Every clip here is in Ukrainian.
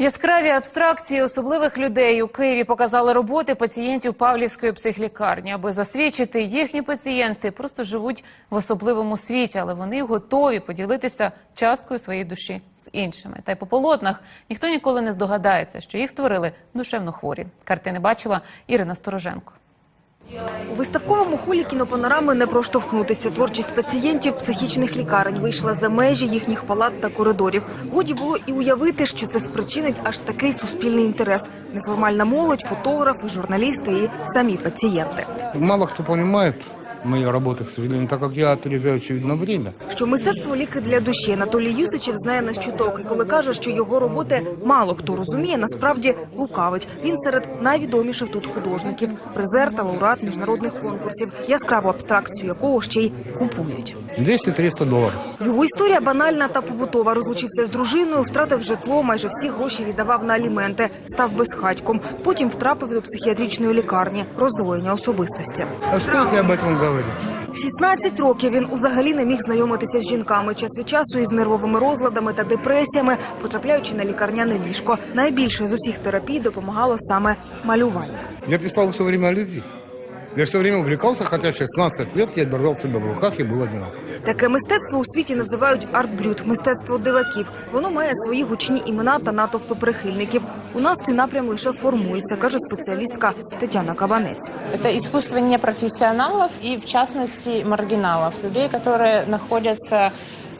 Яскраві абстракції особливих людей у Києві показали роботи пацієнтів Павлівської психлікарні. Аби засвідчити, їхні пацієнти просто живуть в особливому світі, але вони готові поділитися часткою своєї душі з іншими. Та й по полотнах ніхто ніколи не здогадається, що їх створили душевно хворі. Картини бачила Ірина Стороженко. У виставковому холі кінопанорами не проштовхнутися. Творчість пацієнтів психічних лікарень вийшла за межі їхніх палат та коридорів. Годі було і уявити, що це спричинить аж такий суспільний інтерес. Неформальна молодь, фотографи, журналісти і самі пацієнти. Мало кто понимает мои работы, к сожалению, так как я опережаю очевидно время. Що мистецтво ліки для душі Анатолій Юсичев знає на щуток. І коли каже, що його роботи мало хто розуміє, насправді лукавить. Він серед найвідоміших тут художників, призер та лауреат міжнародних конкурсів, яскраву абстракцію якого ще й купують. 200-300 долларов. Його історія банальна та побутова. Розлучився з дружиною, втратив житло, майже всі гроші віддавав на аліменти, став безхатьком. Потім втрапив до психіатричної лікарні, роздвоєння особистості. А ли об этом говорить? 16 років він узагалі не міг знайомитися з жінками. Час від часу із нервовими розладами та депресіями, потрапляючи на лікарняне ліжко. Найбільше з усіх терапій допомагало саме малювання. Я писав все время о любви. Я все время увлекался, хотя в 16 лет я держал себя в руках и был одинок. Таке мистецтво у світі називають артблют, мистецтво диваків. Воно має свої гучні імена та натовпи прихильників. У нас цей напрям лише формується, каже спеціалістка Тетяна Кабанець. Это искусство непрофессионалов и, в частности, маргиналов, людей, которые находятся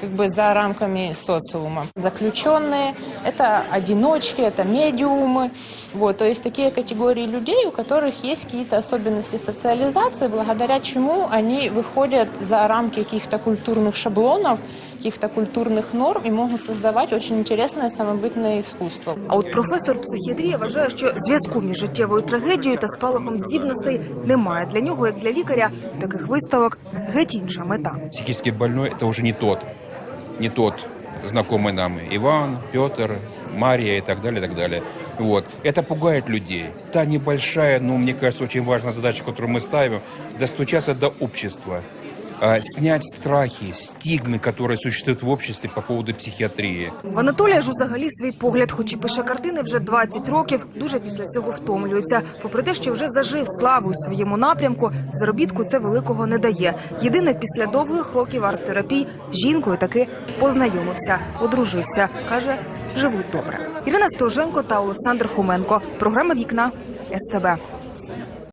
как бы за рамками социума. Заключенные – это одиночки, это медиумы. Вот, то есть такие категории людей, у которых есть какие-то особенности социализации, благодаря чему они выходят за рамки каких-то культурных шаблонов, каких-то культурных норм и могут создавать очень интересное самобытное искусство. А от професор психіатрії вважає, що зв'язку між життєвою трагедією та спалахом здібностей немає. Для нього, як для лікаря, таких виставок геть інша мета. психически больной это уже не тот, не тот знакомый нам Иван, Петр, Мария и так далее, и так далее. Вот. Это пугает людей. Та небольшая, но мне кажется, очень важная задача, которую мы ставим, достучаться до общества, снять страхи, стигмы, которые существуют в обществе по поводу психиатрии. В Анатолія ж взагалі свій погляд, хоч і пише картини вже 20 років, дуже після цього втомлюється. Попри те, що вже зажив славу у своєму напрямку, заробітку це великого не дає. Єдине, після довгих років арт-терапій з жінкою таки познайомився, одружився. каже, живуть добре. Ірина Стороженко та Олександр Хоменко. Програма Вікна СТБ.